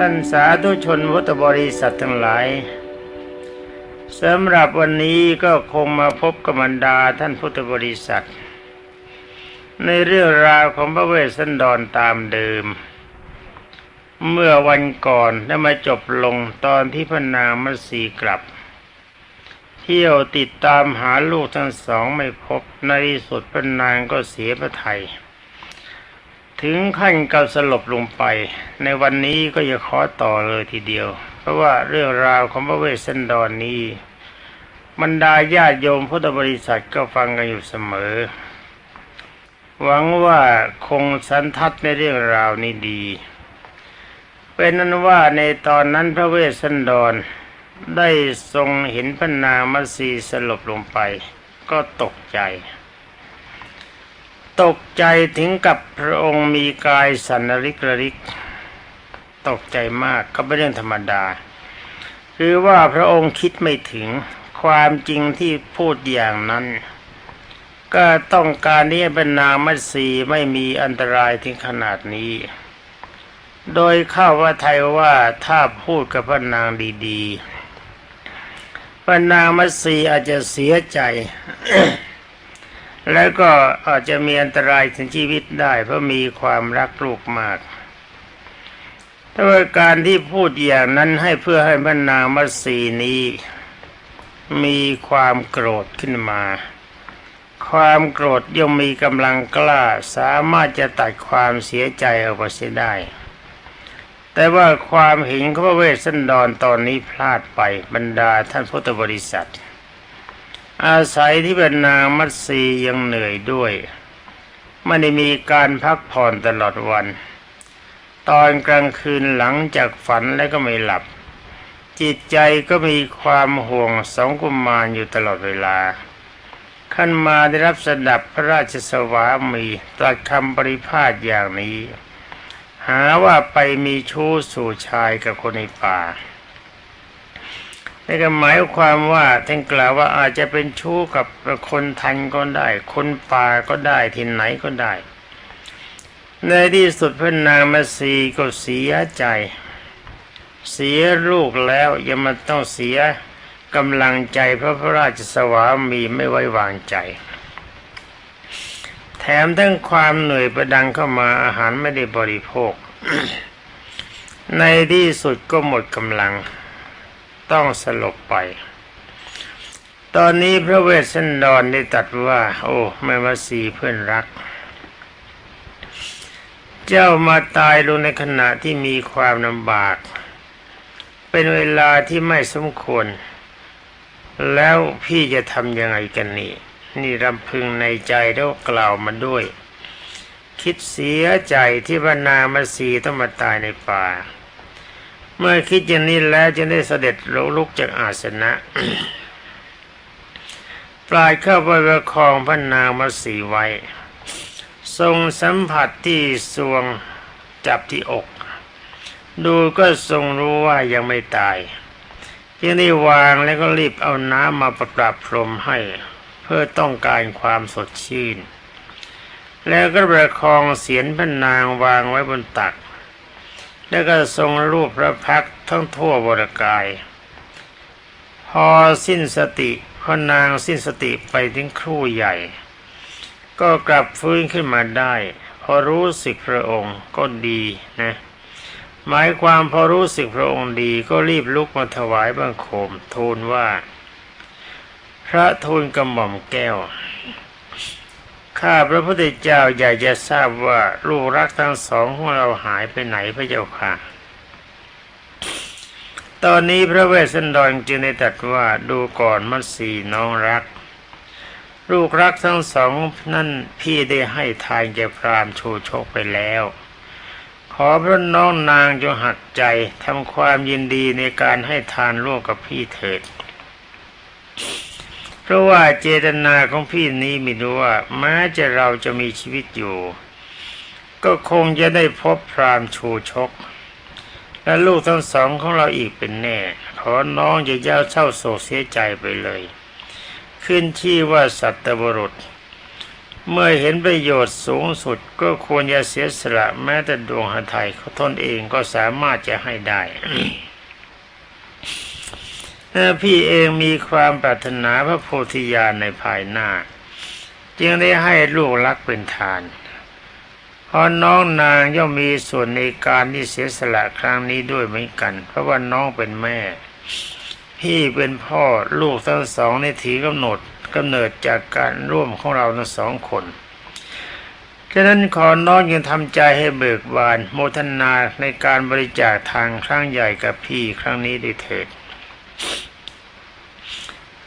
ท่านสาธุชนพุทธบริษัททั้งหลายสำหรับวันนี้ก็คงมาพบกับบรรดาท่านพุทธบริษัท ในเรื่องราวของพระเวสสันดรตามเดิม เมื่อวันก่อนได้มาจบลงตอนที่พระนางมัสีกลับ เที่ยวติดตามหาลูกทั้งสองไม่พบในที่สุดพระนางก็เสียพระไทย ถึงขั้นกับสลบลงไป ในวันนี้ก็จะขอต่อเลยทีเดียว เพราะว่าเรื่องราวของพระเวสสันดรนนี้บรรดาญาติโยมพุทธบริษัทก็ฟังกันอยู่เสมอ หวังว่าคงสันทัดในเรื่องราวนี้ดี เป็นนั้นว่าในตอนนั้นพระเวสสันดรได้ทรงเห็นพระนางมัสีสลบลงไป ก็ตกใจ ตกใจถึงกับพระองค์มีกายสันนริกระริก ตกใจมากก็เป็นเรื่องธรรมดา คือว่าพระองค์คิดไม่ถึงความจริงที่พูดอย่างนั้น ก็ต้องการที่ให้บรรนางมัตสีไม่มีอันตรายถึงขนาดนี้ โดยเข้าว่าไทยว่าถ้าพูดกับพระนางดีๆพระนางมัตสีอาจจะเสียใจ แล้วก็อาจจะมีอันตรายถึงชีวิตได้ เพราะมีความรักลูกมากแต่ว่าการที่พูดอย่างนั้นให้เพื่อให้พระนางมัสีนี้ มีความโกรธขึ้นมา ความโกรธย่อมมีกำลังกล้าสามารถจะตัดความเสียใจออกไปเสียได้ แต่ว่าความเห็นของพระเวสสันดรตอนนี้พลาดไปบรรดาท่านพุทธบริษัท อาศัยที่เป็นนางมัตสียังเหนื่อยด้วยไม่ได้มีการพักผ่อนตลอดวัน ตอนกลางคืนหลังจากฝันแล้วก็ไม่หลับ จิตใจก็มีความห่วงสองกุมารอยู่ตลอดเวลา ขั้นมาได้รับสดับพระราชสวามีตรัสคำปริพาทอย่างนี้ หาว่าไปมีชู้สู่ชายกับคนในป่า นี่ก็หมายความว่าท่านกล่าวว่าอาจจะเป็นชู้กับคนทันก็ได้ คนป่าก็ได้ที่ไหนก็ได้ ในที่สุดพระนางมาสีก็เสียใจ เสียลูกแล้วยังมันต้องเสียกำลังใจเพราะพระราชสวามีไม่ไว้วางใจ แถมทั้งความเหนื่อยประดังเข้ามาอาหารไม่ได้บริโภค ในที่สุดก็หมดกำลัง ต้องสลบไป ตอนนี้พระเวสสันดรได้ตัดว่า โอ้แม่มาสีเพื่อนรัก เจ้ามาตายลงในขณะที่มีความลำบาก เป็นเวลาที่ไม่สมควร แล้วพี่จะทำยังไงกันนี่ นี่รำพึงในใจแล้วกล่าวมาด้วย คิดเสียใจที่พระนามาสีต้องมาตายในป่า เมื่อคิดอย่างนี้แล้วจึงได้เสด็จลุกจากอาสนะ ปลายเข้าไปประคองพระนางมาสีไว้ ทรงสัมผัสที่สวงจับที่อก ดูก็ทรงรู้ว่ายังไม่ตาย จึงได้วางแล้วก็รีบเอาน้ำมาประปรับพรมให้ เพื่อต้องการความสดชื่น แล้วก็ประคองเสียนพระนางวางไว้บนตัก แล้วก็ทรงรูปพระพักทั้งทั่วบรกาย พอสิ้นสติพระนางสิ้นสติไปถึงครู่ใหญ่ ก็กลับฟื้นขึ้นมาได้ พอรู้สึกพระองค์ก็ดีนะหมายความพอรู้สึกพระองค์ดีก็รีบลุกมาถวายบังคมทูลว่า พระทูลกระหม่อมแก้ว ข้าพระพุทธเจ้าอยากจะทราบว่าลูกรักทั้งสองของเราหายไปไหนพระเจ้าค่ะ ตอนนี้พระเวสสันดรจึงได้ตรัสว่าดูก่อนมัตสีน้องรัก ลูกรักทั้งสองนั่นพี่ได้ให้ทานแก่พรามชูโชคไปแล้ว ขอพระน้องนางจงหักใจทำความยินดีในการให้ทานร่วมกับพี่เถิด เพราะว่าเจตนาของพี่นี้มีรู้ว่าแม้จะเราจะมีชีวิตอยู่ ก็คงจะได้พบพรามชูชก และลูกทั้งสองของเราอีกเป็นแน่ ขอน้องอย่าเย้าเศร้าโศกเสียใจไปเลย ขึ้นที่ว่าสัตบุรุษ เมื่อเห็นประโยชน์สูงสุดก็ควรจะเสียสละแม้แต่ดวงหทัยเขาตนเองก็สามารถจะให้ได้ พี่เองมีความปรารถนาพระโพธิญาณในภายหน้า จึงได้ให้ลูกรักเป็นทานเพราะน้องนางย่อมมีส่วนในการที่เสียสละครั้งนี้ด้วยเหมือนกัน เพราะว่าน้องเป็นแม่ พี่เป็นพ่อลูกทั้งสองในถือกำหนดกำเนิดจากการร่วมของเราทั้งสองคนฉะนั้นขอน้องยังทำใจให้เบิกบาน โมทนาในการบริจาคทางครั้งใหญ่กับพี่ครั้งนี้ด้วยเถิด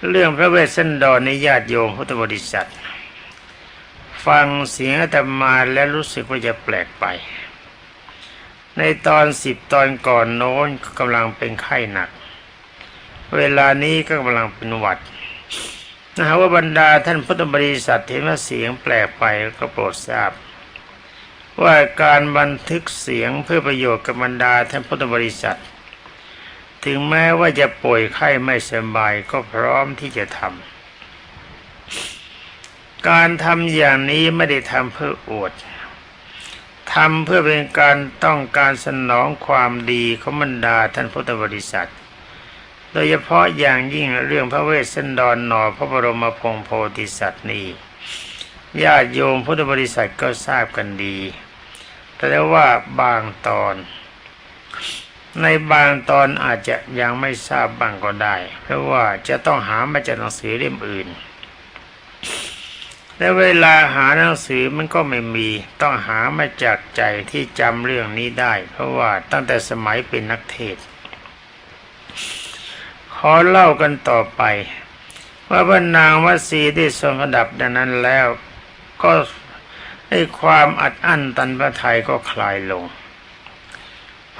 เรื่องพระเวสสันดรในญาติโยมพุทธบริษัท ฟังเสียงอาตมาและรู้สึกว่าจะแปลกไป ในตอนสิบตอนก่อนโน้นกำลังเป็นไข้หนัก เวลานี้ก็กำลังเป็นหวัดนะฮะว่าบรรดาท่านพุทธบริษัทเห็นว่าเสียงแปลกไปก็โปรดทราบ ว่าการบันทึกเสียงเพื่อประโยชน์กับบรรดาท่านพุทธบริษัท ถึงแม้ว่าจะป่วยไข้ไม่สบายก็พร้อมที่จะทำการทำอย่างนี้ไม่ได้ทำเพื่ออวดทำเพื่อเป็นการต้องการสนองความดีของบรรดาท่านพุทธบริษัท โดยเฉพาะอย่างยิ่งเรื่องพระเวสสันดรหนอพระบรมพงศ์โพธิสัตว์นี้ญาติโยมพุทธบริษัทก็ทราบกันดี แต่ว่าบางตอน ในบางตอนอาจจะยังไม่ทราบบ้างก็ได้ เพราะว่าจะต้องหามาจากหนังสือเล่มอื่น และเวลาหาหนังสือมันก็ไม่มีต้องหามาจากใจที่จำเรื่องนี้ได้ เพราะว่าตั้งแต่สมัยเป็นนักเทศ ขอเล่ากันต่อไป ว่าพระนางวัสีได้ทรงระดับดังนั้นแล้ว ก็ให้ความอัดอั้นตันพระไทยก็คลายลง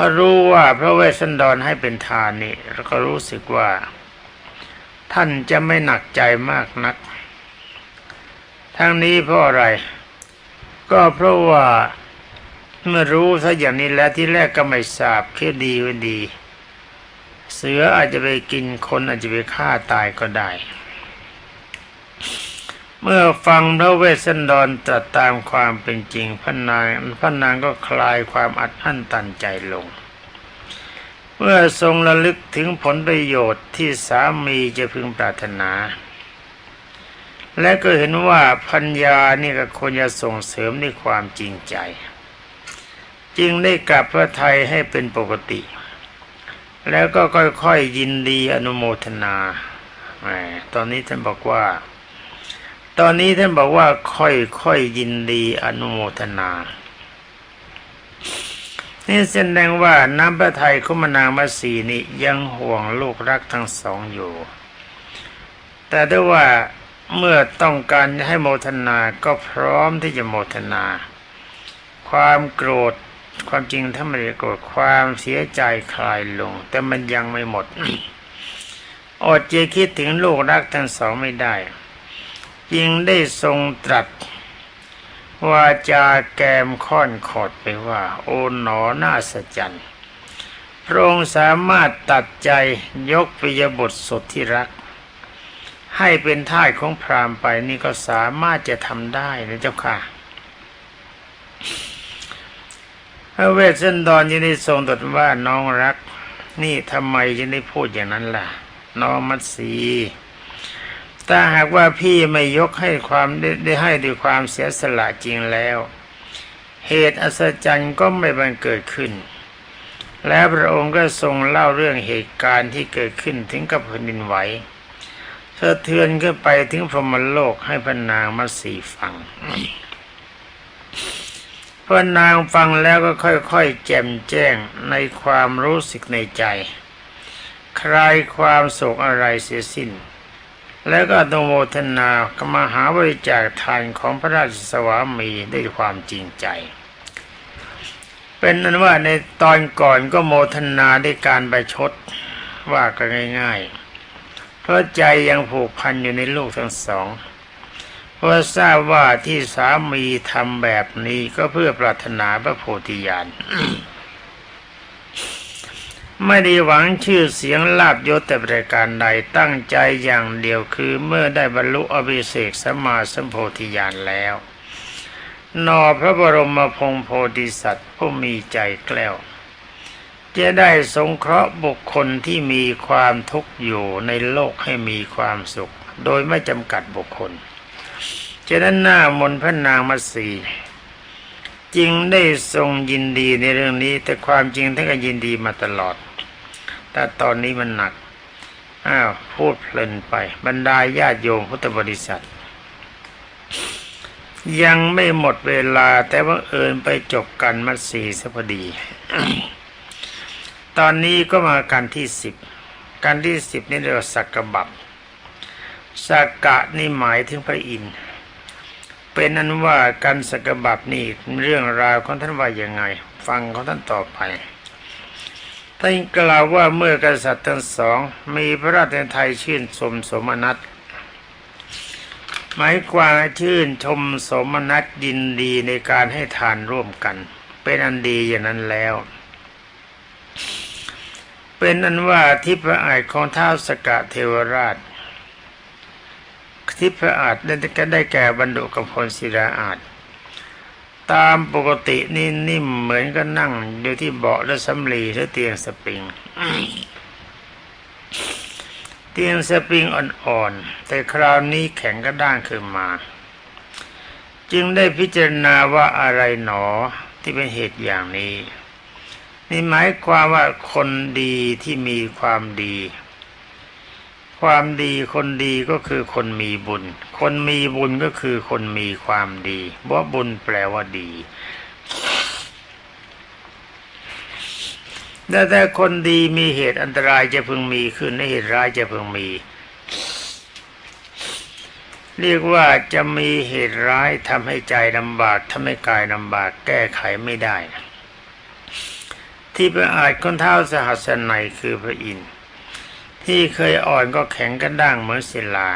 พราะรู้ว่าพระเวสสันดรให้เป็นทานนี่แล้วก็รู้สึกว่า ท่านจะไม่หนักใจมากนัก ทั้งนี้เพราะอะไร ก็เพราะว่าเมื่อรู้ซะอย่างนี้แล้วที่แรกก็ไม่ทราบแค่ดีว่ดี เสืออาจจะไปกินคนอาจจะไปฆ่าตายก็ได้ เมื่อฟังพระเวสสันดรตรัสตามความเป็นจริงพระนางพระนางก็คลายความอัดอั้นตันใจลง เมื่อทรงระลึกถึงผลประโยชน์ที่สามีจะพึงปรารถนา และก็เห็นว่าพัญญานี่ก็ควรจะส่งเสริมในความจริงใจ จึงได้กลับพระไทยให้เป็นปกติ แล้วก็ค่อยๆยยินดีอนุโมทนาตอนนี้ท่านบอกว่า ตอนนี้ท่านบอกว่าค่อยๆยินดีอนุโมทนา นี่แสดงว่าน้ำพระทัยคุมนางมาสีนี่ยังห่วงลูกรักทั้งสองอยู่ แต่ด้วยว่าเมื่อต้องการให้โมทนาก็พร้อมที่จะโมทนา ความโกรธความจริงถ้าไม่ได้โกรธความเสียใจคลายลง แต่มันยังไม่หมด อดจะคิดถึงลูกรักทั้งสองไม่ได้ จึงได้ทรงตรัสวาจาแกมค่อนขอดไปว่า โอ๋หนอน่าสจันพระองค์สามารถตัดใจยกปิยบุตรสุดที่รัก ให้เป็นท่ายของพรามไปนี่ก็สามารถจะทำได้นะเจ้าค่ะพระเวสสันดรยังได้ทรงตรัสว่าน้องรัก นี่ทำไมยังได้พูดอย่างนั้นล่ะ น้องมัตสี ถ้าหากว่าพี่ไม่ยกให้ความได้ไดให้ด้วยความเสียสละจริงแล้ว เหตุอัศจรรย์ก็ไม่บังเกิดขึ้น แล้วพระองค์ก็ทรงเล่าเรื่องเหตุการณ์ที่เกิดขึ้นถึงกับแผ่นดินไหวสะเทือนขึ้นไปถึงพรหมโลกให้พระนางมาสีฟังพระนางฟังแล้วก็ค่อยๆ แจ่มแจ้งในความรู้สึกในใจ คลายความโศกอะไรเสียสิ้น แล้วก็อนุโมทนากมหาบริจาคทานของพระราชสวามีด้วยความจริงใจ เป็นนั้นว่าในตอนก่อนก็โมทนาด้วยการไปชดว่ากันง่าย ๆ เพราะใจยังผูกพันอยู่ในลูกทั้งสอง เพราะทราบว่าที่สามีทำแบบนี้ก็เพื่อปรารถนาพระโพธิญาณ ไม่ได้หวังชื่อเสียงลาบยศแต่ประการใดตั้งใจอย่างเดียวคือเมื่อได้บรรลุอภิเศกสมาสัมโพธิญาณแล้ว นอพระบรมพงโพธิสัตว์ผู้มีใจแกล้ว จะได้สงเคราะห์บุคคลที่มีความทุกข์อยู่ในโลกให้มีความสุข โดยไม่จำกัดบุคคลฉะนั้นหน้ามนพระนางมัสีจึงได้ทรงยินดีในเรื่องนี้ แต่ความจริงท่านก็ยินดีมาตลอด แต่ตอนนี้มันหนัก อ้าวพูดเพลินไป บรรดาญาติโยมพุทธบริษัท ยังไม่หมดเวลา แต่ว่าเอิญไปจบกันมัสีสพอดี ตอนนี้ก็มาการที่สิบการที่สิบนี่เรียกว่าสักกะบับสักกะนี่หมายถึงพระอินทร์เป็นนั้นว่าการสักกะบับนี่เรื่องราวของท่านว่ายังไง ฟังของท่านต่อไป ท่านกล่าวว่าเมื่อกษัตริย์ทั้งสอง มีพระราชไทยชื่นชมสมนัตหมายความชื่นชมสมนัตยินดีในการให้ทานร่วมกัน เป็นอันดีอย่างนั้นแล้ว เป็นอันว่าที่พระอายของท้าวสกะเทวราชที่พระอาจได้ก็ได้แก่บรรดุกับพลศิราอาจ ตามปกตินี่นิ่มเหมือนก็นั่งอยู่ที่เบาะและสำลีหรือเตียงสปริง เตียงสปริงอ่อนๆ แต่คราวนี้แข็งกระด้างขึ้นมา จึงได้พิจารณาว่าอะไรหนอที่เป็นเหตุอย่างนี้ นี่หมายความว่าคนดีที่มีความดี ความดีคนดีก็คือคนมีบุญ คนมีบุญก็คือคนมีความดีเพราบุญแปลว่าดีแต่แต่คนดีมีเหตุอันตรายจะพึงมีขึ้นในเหตุร้ายจะพึงมี เรียกว่าจะมีเหตุร้ายทำให้ใจลำบากทำให้กายลำบากแก้ไขไม่ได้ ที่ประอาจคนเท้าสหัสนัยคือพระอินทร์ ที่เคยอ่อนก็แข็งกระด้างเหมือนศิลา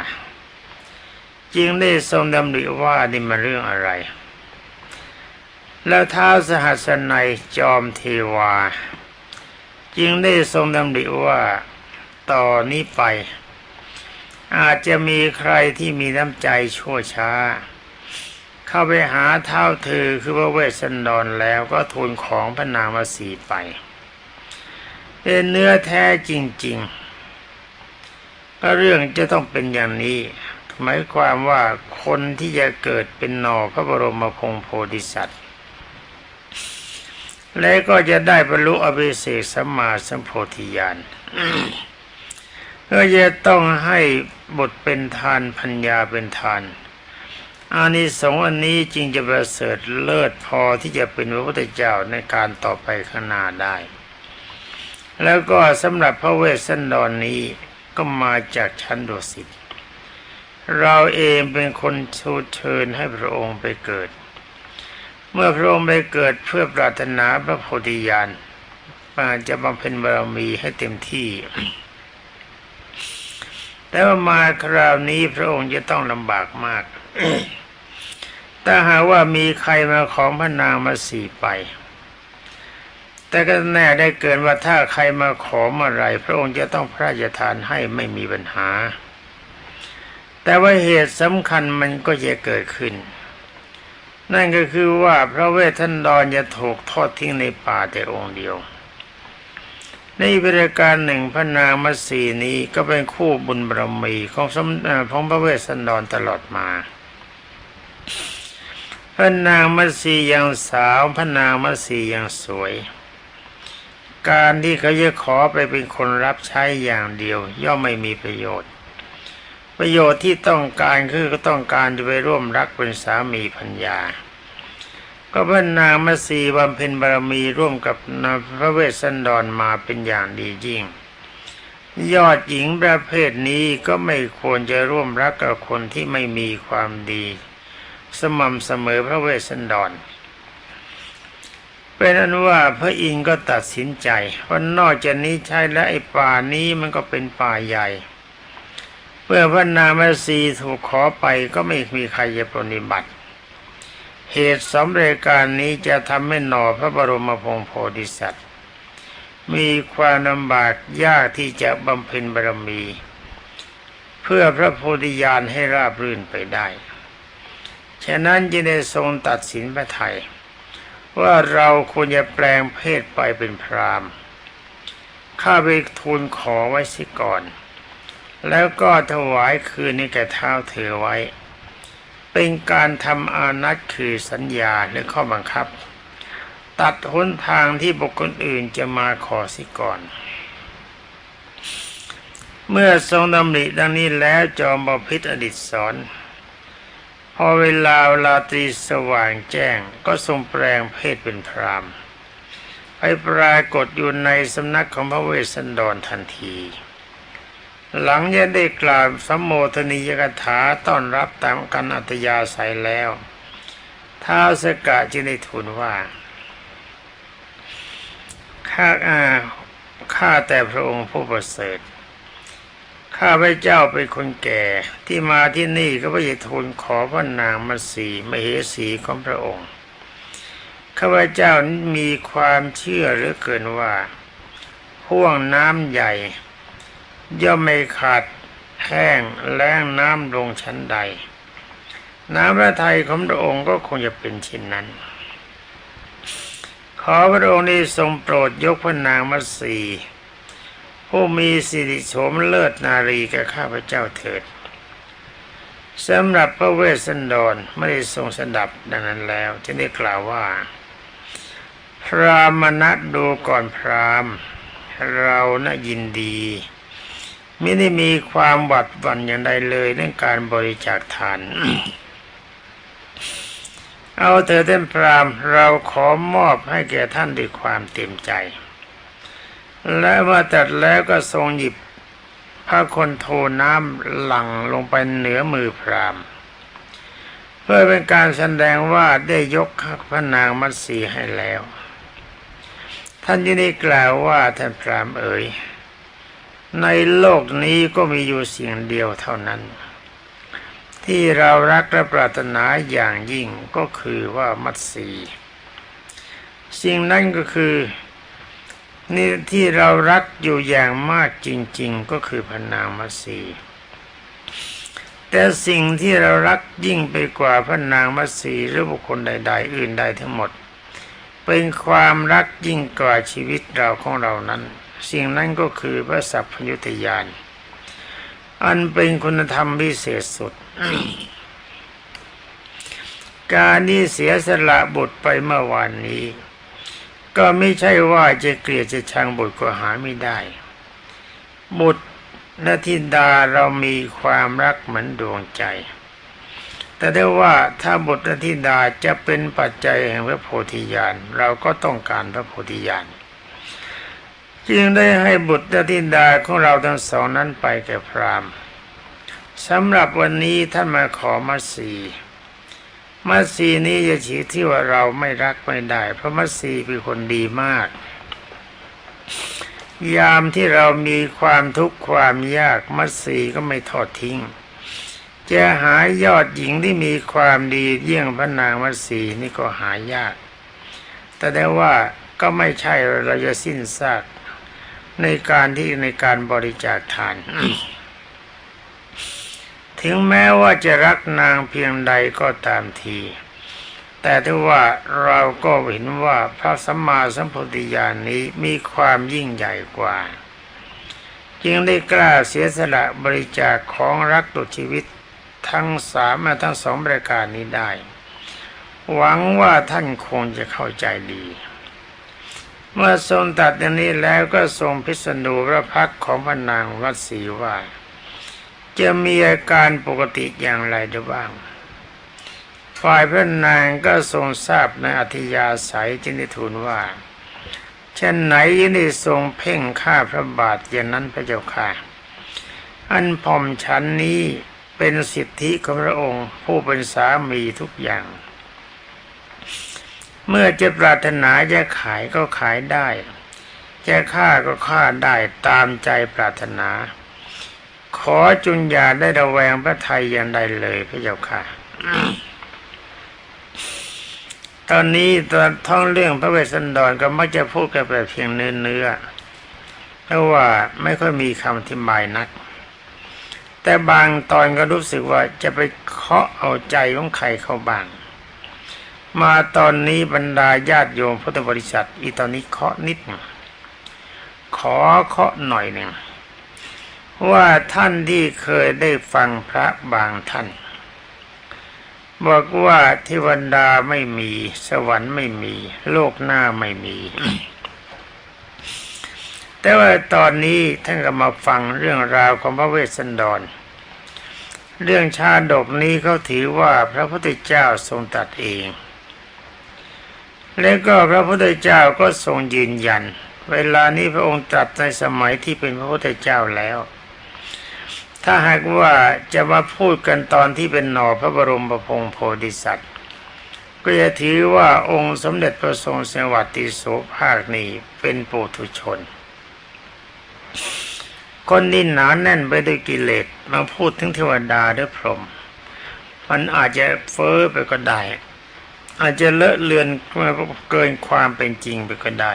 จึงได้ทรงดำริว่านี่มันเรื่องอะไร แล้วท้าสหัสนัยจอมเทวา จึงได้ทรงดำริว่าต่อนนี้ไป อาจจะมีใครที่มีน้ำใจชั่วช้า เข้าไปหาเท้าเธอคือพระเวสสันดรแล้วก็ทูลของพระนางมาสีไปเป็นเนื้อแท้จริง ๆ ถ้าเรื่องจะต้องเป็นอย่างนี้ หมายความว่าคนที่จะเกิดเป็นนอพระบรมพงโพธิสัตว์ และก็จะได้บรรลุอภิเศษสัมมาสัมโพธิญาณก็จะต้องให้บทเป็นทานพัญญาเป็นทานอานิสงส์อันนี้จริงจะประเสริฐเลิศพอที่จะเป็นพระพุทธเจ้าในการต่อไปข้างหน้าได้ แล้วก็สำหรับพระเวสสันดรนนี้ ก็มาจากชั้นดุสิตเราเองเป็นคนชูเชิญให้พระองค์ไปเกิด เมื่อพระองค์ไปเกิดเพื่อปรารถนาพระโพธิญาณมาจะบำเพ็ญบารมีให้เต็มที่ แต่ว่ามาคราวนี้พระองค์จะต้องลำบากมาก ถ้าหากว่ามีใครมาของพระนางมาสี่ไป แต่ก็แน่ได้เกินว่าถ้าใครมาขอเมื่อไรพระองค์จะต้องพระราชทานให้ไม่มีปัญหา แต่ว่าเหตุสำคัญมันก็จะเกิดขึ้น นั่นก็คือว่าพระเวทท่านดอนจะถูกทอดทิ้งในป่าแต่องค์เดียว ในบริการหนึ่งพระนางมัสีนี้ก็เป็นคู่บุญบารมีของสมของพระเวสสันดรตลอดมาพระนางมัสียังสาวพระนางมัสียังสวย การที่เขาจะขอไปเป็นคนรับใช้อย่างเดียว ย่อมไม่มีประโยชน์ ประโยชน์ที่ต้องการคือก็ต้องการจะไปร่วมรักเป็นสามีพัญญา ก็พระนางมัสีบำเพ็ญบารมีร่วมกับพระเวสสันดรมาเป็นอย่างดียิ่ง ยอดหญิงประเภทนี้ก็ไม่ควรจะร่วมรักกับคนที่ไม่มีความดี สม่ำเสมอพระเวสสันดร เป็นอนุว่าพระอินทร์ก็ตัดสินใจว่านอกจากนี้ใช่และไอ้ป่านี้มันก็เป็นป่าใหญ่เมื่อพระนางมาสีถูกขอไปก็ไม่มีใครจะปฏิบัติ เหตุสำเร็จการนี้จะทำให้หน่อพระบรมพงโพธิสัตว์ มีความลำบากยากที่จะบำเพ็ญบารมี เพื่อพระโพธิญาณให้ราบรื่นไปได้ ฉะนั้นจึงได้ทรงตัดสินพระไทย ว่าเราควรจะแปลงเพศไปเป็นพรามข้าไปทูลขอไว้สิก่อน แล้วก็ถวายคืนนี้แก่เท้าเธอไว้ เป็นการทำอานัตคือสัญญาหรือข้อบังคับ ตัดหนทางที่บุคคลอื่นจะมาขอสิก่อน เมื่อทรงดำริดังนี้แล้วจอมบพิษอดิศสอน พอเวลาลาตรีสว่างแจ้งก็ทรงแปลงเพศเป็นพรามไปปรากฏอยู่ในสำนักของพระเวสสันดรทันที หลังจากได้กล่าวสัมโมทนียกถาต้อนรับตามกันอัตยาศัยแล้วท้าวสกะจึงได้ทูลว่าข้าอาข้าแต่พระองค์ผู้ประเสริฐ ข้าพระเจ้าเป็นคนแก่ที่มาที่นี่ก็เพื่อจะทูลขอพระนางมาสีมเหสีของพระองค์ข้าพเจ้ามีความเชื่อเหรือเกินว่าห่วงน้ำใหญ่ ย่อมไม่ขาดแห้งแล้งน้ำลงชั้นใด น้ำพระทัยของพระองค์ก็คงจะเป็นเช่นนั้น ขอพระองค์ได้ทรงโปรดยกพระนางมัตสี ผู้มีสิริโฉมเลิศนารีแก่ข้าพเจ้าเถิดสำหรับพระเวสสันดรไม่ได้ทรงสดับดังนั้นแล้วจึงได้กล่าวว่า พรามณะดูก่อนพรามเราน่ะยินดี ไม่ได้มีความหวัดหวั่นอย่างใดเลยเรื่องการบริจาคทาน เอาเถอะท่านพรามเราขอมอบให้แก่ท่านด้วยความเต็มใจ และเมื่อตัดแล้วก็ทรงหยิบพระคนโทน้ำหลั่งลงไปเหนือมือพรามเพื่อเป็นการแสดงว่าได้ยกพระนางมัตสีให้แล้ว ท่านยังได้กล่าวว่าท่านพรามเอ๋ยในโลกนี้ก็มีอยู่สิ่งเดียวเท่านั้น ที่เรารักและปรารถนาอย่างยิ่งก็คือว่ามัตสีสิ่งนั้นก็คือ นี่ที่เรารักอยู่อย่างมากจริง ๆ ก็คือพระนางมัตสีแต่สิ่งที่เรารักยิ่งไปกว่าพระนางมัตสีหรือบุคคลใด ๆ อื่นใดทั้งหมด เป็นความรักยิ่งกว่าชีวิตเราของเรานั้น สิ่งนั้นก็คือพระสัพพยุตยาน อันเป็นคุณธรรมพิเศษสุด การนี้เสียสละบุตรไปเมื่อวานนี้ ก็ไม่ใช่ว่าจะเกลียดจะชังบุตรก็หาไม่ได้ บุตรและธิดาเรามีความรักเหมือนดวงใจ แต่ได้ว่าถ้าบุตรและธิดาจะเป็นปัจจัยแห่งพระโพธิญาณเราก็ต้องการพระโพธิญาณจึงได้ให้บุตรและธิดาของเราทั้งสองนั้นไปแก่พราหมณ์สำหรับวันนี้ท่านมาขอมาสี มาสีนี้จะชี้ที่ว่าเราไม่รักไม่ได้ เพราะมาสีเป็นคนดีมาก ยามที่เรามีความทุกข์ความยากมัตสีก็ไม่ทอดทิ้ง จะหายอดหญิงที่มีความดีเยี่ยงพระนางมัตสีนี่ก็หายาก แต่ได้ว่าก็ไม่ใช่เราจะสิ้นซากในการที่ในการบริจาคทาน ถึงแม้ว่าจะรักนางเพียงใดก็ตามที แต่ถ้าว่าเราก็เห็นว่าพระสัมมาสัมพุทธญาณนี้มีความยิ่งใหญ่กว่า จึงได้กล้าเสียสละบริจาคของรักตัวชีวิตทั้งสามมาทั้งสองบริการนี้ได้ หวังว่าท่านคงจะเข้าใจดี เมื่อทรงตัดอย่างนี้แล้วก็ทรงพิษณุพระพักของพระนางวัดศรีว่า จะมีอาการปกติอย่างไรได้บ้าง ฝ่ายพระนางก็ทรงทราบในอัธยาศัยจึงได้ทูลว่าเช่นไหนยังได้ทรงเพ่งข้าพระบาทอย่างนั้นพระเจ้าค่ะ อันผ่อมฉันนี้เป็นสิทธิของพระองค์ผู้เป็นสามีทุกอย่าง เมื่อจะปรารถนาจะขายก็ขายได้ จะฆ่าก็ฆ่าได้ตามใจปรารถนา ขอจุนอย่าได้ระแวงพระไทยอย่างใดเลยพระเจ้าค่ะ ตอนนี้ตอนท่องเรื่องพระเวสสันดรก็มักจะพูดกันแบบเพียงเนื้อเนื้อเพราะว่าไม่ค่อยมีคำอธิบายนัก แต่บางตอนก็รู้สึกว่าจะไปเคาะเอาใจของใครเข้าบ้าง มาตอนนี้บรรดาญาติโยมพุทธบริษัท อีตอนนี้เคาะนิดหนึ่งขอเคาะหน่อยหนึ่ง ว่าท่านที่เคยได้ฟังพระบางท่าน บอกว่าเทวดาไม่มี สวรรค์ไม่มี โลกหน้าไม่มี แต่ว่าตอนนี้ท่านก็มาฟังเรื่องราวของพระเวสสันดร เรื่องชาดกนี้เขาถือว่าพระพุทธเจ้าทรงตรัสเอง และก็พระพุทธเจ้าก็ทรงยืนยันเวลานี้พระองค์ตรัสในสมัยที่เป็นพระพุทธเจ้าแล้ว ถ้าหากว่าจะมาพูดกันตอนที่เป็นหน่อพระบรมประพงศ์โพธิสัตว์ ก็จะถือว่าองค์สมเด็จพระทรงสวัสดิโสภาคนี้เป็นปุถุชน คนที่หนาแน่นไปด้วยกิเลสมาพูดถึงเทวดาหรือพรหมมันอาจจะเฟ้อไปก็ได้ อาจจะเลอะเลือนเกินความเป็นจริงไปก็ได้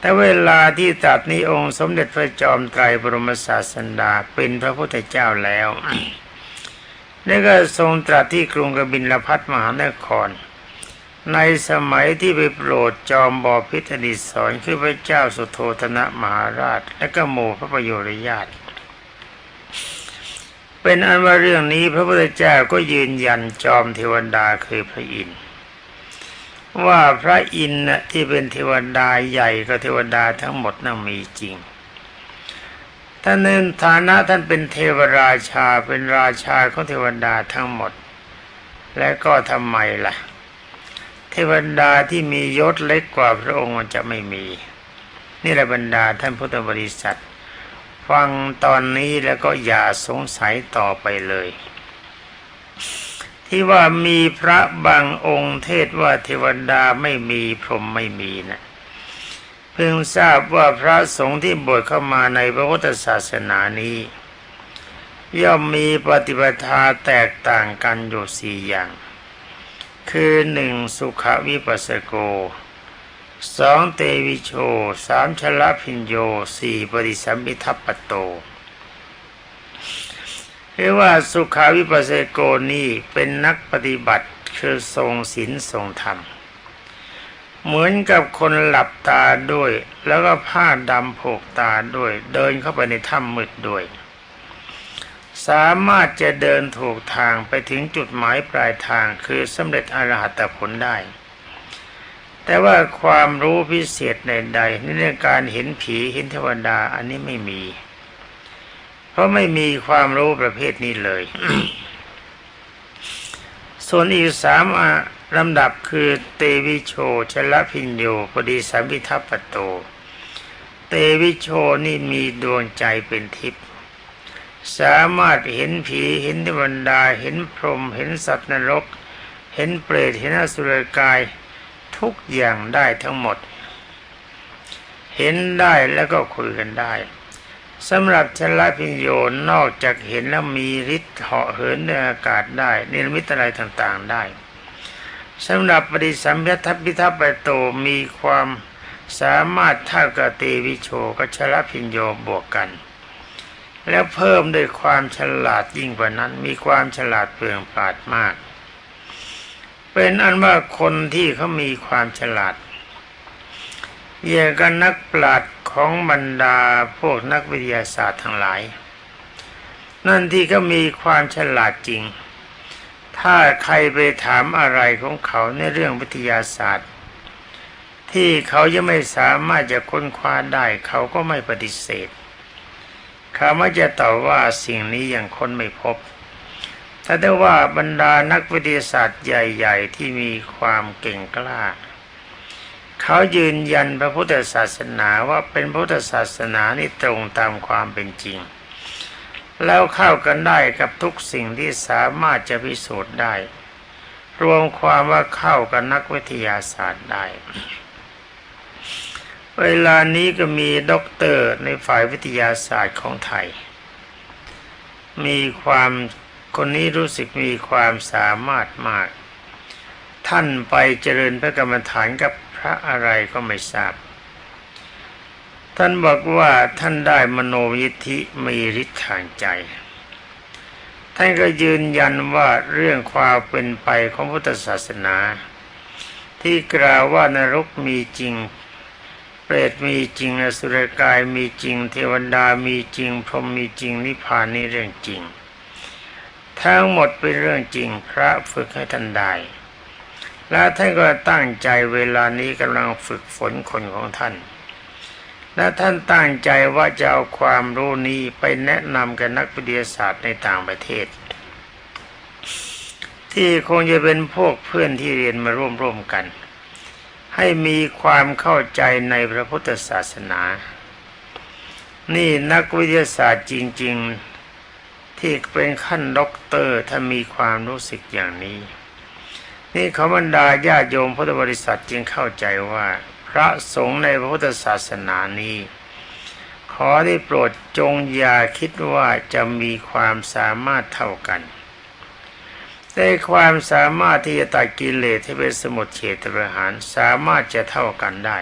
แต่เวลาที่ตรัสนี้องค์สมเด็จพระจอมไตรบรมศาสดาเป็นพระพุทธเจ้าแล้วแล้วก็ทรงตรัสที่กรุงกบิลพัทมหานคร ในสมัยที่ไปโปรดจอมบอพิษอดิศรคือพระเจ้าสุโธธนะมหาราช และก็หมู่พระประโยชน์ญาติ เป็นอันว่าเรื่องนี้พระพุทธเจ้าก็ยืนยันจอมเทวดาคือพระอินทร์ ว่าพระอินทร์ที่เป็นเทวดาใหญ่ก็เทวดาทั้งหมดนั่นมีจริงท่านในฐานะท่านเป็นเทวราชาเป็นราชาของเทวดาทั้งหมด และก็ทำไมล่ะ เทวดาที่มียศเล็กกว่าพระองค์จะไม่มี นี่แหละบรรดาท่านพุทธบริษัท ฟังตอนนี้แล้วก็อย่าสงสัยต่อไปเลย ที่ว่ามีพระบางองค์เทศว่าเทวดาไม่มีพรหมไม่มีนะเพิ่งทราบว่าพระสงฆ์ที่บวชเข้ามาในพระพุทธศาสนานี้ ย่อมมีปฏิปทาแตกต่างกันอยู่สี่อย่าง คือหนึ่งสุขวิปัสสโกสองเตวิโชสามชลพิญโยสี่ปฏิสัมพิทัปปโต เรียกว่าสุขาวิปัสสโกนี่เป็นนักปฏิบัติคือทรงศีลทรงธรรม เหมือนกับคนหลับตาด้วย แล้วก็ผ้าดำโผกตาด้วย เดินเข้าไปในถ้ำมืดด้วย สามารถจะเดินถูกทางไปถึงจุดหมายปลายทางคือสำเร็จอรหัตผลได้ แต่ว่าความรู้พิเศษใดๆในเรื่องการเห็นผีเห็นเทวดาอันนี้ไม่มี ราะไม่มีความรู้ประเภทนี้เลย ส่วนอีกสามอะลำดับคือเตวิโชชลพิญโยปดีสัมพิทัปปโต เตวิโชนี่มีดวงใจเป็นทิพย์สามารถเห็นผีเห็นเทวดาเห็นพรหมเห็นสัตว์นรก เห็นเปรตเห็นอสุรกายทุกอย่างได้ทั้งหมด เห็นได้แล้วก็คุยกันได้ สำหรับชลพิญโยนอกจากเห็นแล้วมีฤทธิ์เหาะเหินในอากาศได้เนรมิตอะไรต่างๆได้สำหรับปฏิสัมพัทธพิทัปปโตมีความสามารถเท่ากับเตวิโชกับชลพิญโยบวกกัน แล้วเพิ่มด้วยความฉลาดยิ่งกว่านั้น มีความฉลาดเปลืองปราดมาก เป็นอันว่าคนที่เขามีความฉลาดอย่างกับนักปราชญ์ ของบรรดาพวกนักวิทยาศาสตร์ทั้งหลาย นั่นที่เขามีความฉลาดจริง ถ้าใครไปถามอะไรของเขาในเรื่องวิทยาศาสตร์ ที่เขายังไม่สามารถจะค้นคว้าได้เขาก็ไม่ปฏิเสธเขาไม่จะตอบว่าสิ่งนี้ยังค้นไม่พบถ้าได้ว่าบรรดานักวิทยาศาสตร์ใหญ่ ๆ ที่มีความเก่งกล้า เขายืนยันพระพุทธศาสนาว่าเป็นพุทธศาสนานี่ตรงตามความเป็นจริง แล้วเข้ากันได้กับทุกสิ่งที่สามารถจะพิสูจน์ได้ รวมความว่าเข้ากับนักวิทยาศาสตร์ได้ เวลานี้ก็มีด็อกเตอร์ในฝ่ายวิทยาศาสตร์ของไทย มีความคนนี้รู้สึกมีความสามารถมาก ท่านไปเจริญพระกรรมฐานกับ พระอะไรก็ไม่ทราบ ท่านบอกว่าท่านได้มโนยิธิมีฤทธิ์ทางใจ ท่านก็ยืนยันว่าเรื่องความเป็นไปของพุทธศาสนา ที่กล่าวว่านรกมีจริงเปรตมีจริงอสุรกายมีจริง เทวดามีจริง พรหมมีจริงนิพพานนี่เรื่องจริง ทั้งหมดเป็นเรื่องจริงพระฝึกให้ท่านได้ และท่านก็ตั้งใจเวลานี้กำลังฝึกฝนคนของท่าน และท่านตั้งใจว่าจะเอาความรู้นี้ไปแนะนำกับนักวิทยาศาสตร์ในต่างประเทศ ที่คงจะเป็นพวกเพื่อนที่เรียนมาร่วมร่วมกัน ให้มีความเข้าใจในพระพุทธศาสนา นี่นักวิทยาศาสตร์จริง ๆ ที่เป็นขั้นด็อกเตอร์ถ้ามีความรู้สึกอย่างนี้ นี่ขาบรรดาญาโยมพุทธบริษัทจึงเข้าใจว่าพระสงฆ์ในพระพุทธศาสนานี้ ขอได้โปรดจงอย่าคิดว่าจะมีความสามารถเท่ากันแต่ความสามารถที่จะตัดกิเลสที่เป็นสมุทเฉตประหารสามารถจะเท่ากันได้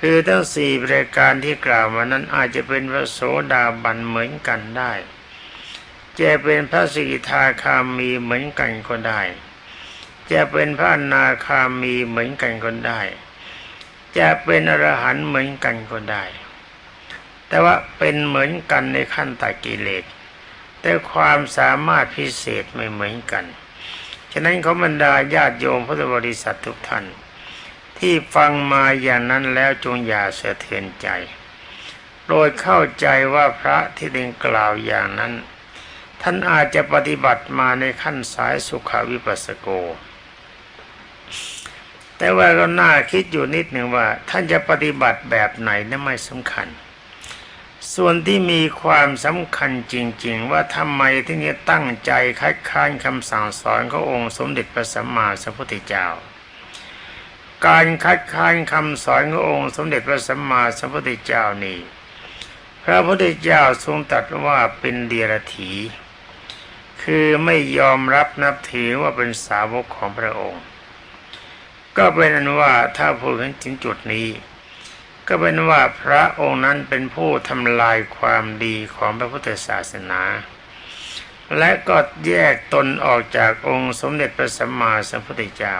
คือทั้งสี่บริการที่กล่าวมานั้นอาจจะเป็นพระโสดาบันเหมือนกันได้ จะเป็นพระสกิทาคามีเหมือนกันก็ได้ จะเป็นพระนาคามีเหมือนกันก็ได้ จะเป็นอรหันต์เหมือนกันก็ได้ แต่ว่าเป็นเหมือนกันในขั้นตัดกิเลส แต่ความสามารถพิเศษไม่เหมือนกัน ฉะนั้นเขาบรรดาญาติโยมพุทธบริษัททุกท่าน ที่ฟังมาอย่างนั้นแล้วจงอย่าเสะเทือนใจโปรดเข้าใจว่าพระที่ได้กล่าวอย่างนั้นท่านอาจจะปฏิบัติมาในขั้นสายสุขวิปัสสโก แต่ว่าก็น่าคิดอยู่นิดหนึ่งว่า ท่านจะปฏิบัติแบบไหนนั้นไม่สำคัญ ส่วนที่มีความสำคัญจริง ๆ ว่าทำไมที่นี้ตั้งใจคัดค้านคำสั่งสอนขององค์สมเด็จพระสัมมาสัมพุทธเจ้า การคัดค้านคำสอนขององค์สมเด็จพระสัมมาสัมพุทธเจ้านี้พระพุทธเจ้าทรงตรัสว่าเป็นเดียรถีคือไม่ยอมรับนับถือว่าเป็นสาวกของพระองค์ ก็เป็นอันว่าถ้าพูดถึงจุดนี้ ก็เป็นว่าพระองค์นั้นเป็นผู้ทำลายความดีของพระพุทธศาสนา และก็แยกตนออกจากองค์สมเด็จพระสัมมาสัมพุทธเจ้า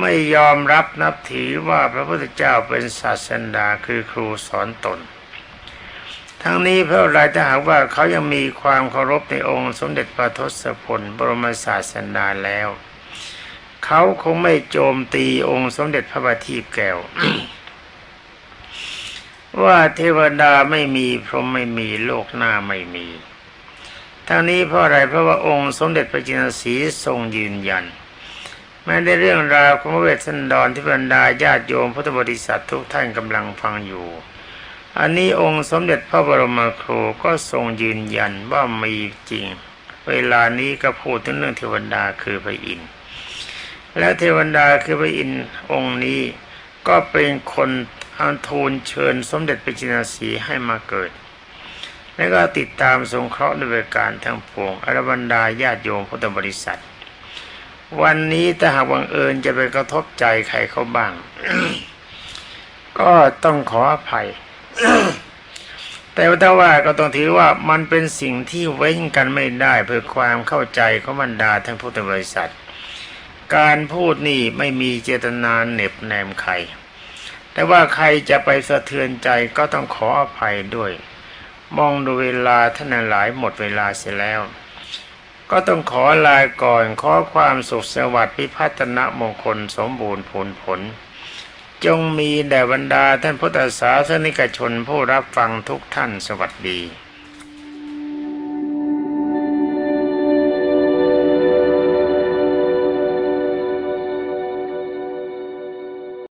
ไม่ยอมรับนับถือว่าพระพุทธเจ้าเป็นศาสดาคือครูสอนตนทั้งนี้เพราะอะไรถ้าหากว่าเขายังมีความเคารพในองค์สมเด็จพระทศพลบรมศาสดาแล้ว เขาคงไม่โจมตีองค์สมเด็จพระบัณฑิตแก้ว ว่าเทวดาไม่มีพรหมไม่มีโลกหน้าไม่มีทั้งนี้เพราะอะไรเพราะว่าองค์สมเด็จพระจินสีทรงยืนยันแม้ในเรื่องราวของเวสสันดรที่บรรดาญาติโยมพุทธบริษัททุกท่านกำลังฟังอยู่ อันนี้องค์สมเด็จพระบรมครูก็ทรงยืนยันว่ามีจริง เวลานี้ก็พูดถึงเรื่องเทวดาคือพระอินทร์ และเทวดาคือพระอินทร์องค์นี้ ก็เป็นคนอันทูลเชิญสมเด็จพระจินสีให้มาเกิด และก็ติดตามสงเคราะห์ด้วยการทั้งปวงอรบรรดาญาติโยมพุทธบริษัท วันนี้ถ้าหากบังเอิญจะไปกระทบใจใครเขาบ้าง ก็ต้องขออภัย แต่ว่าถ้าว่าก็ต้องถือว่ามันเป็นสิ่งที่เว้นกันไม่ได้เพื่อความเข้าใจของบรรดาทั้งพุทธบริษัท การพูดนี่ไม่มีเจตนาเหน็บแนมใคร แต่ว่าใครจะไปสะเทือนใจก็ต้องขออภัยด้วย มองดูเวลาท่านหลายหมดเวลาเสียแล้ว ก็ต้องขอลาก่อนขอความสุขสวัสดิ์พิพัฒนมงคลสมบูรณ์ผลผล จงมีแด่บรรดาท่านพุทธศาสนิกชนผู้รับฟังทุกท่านสวัสดี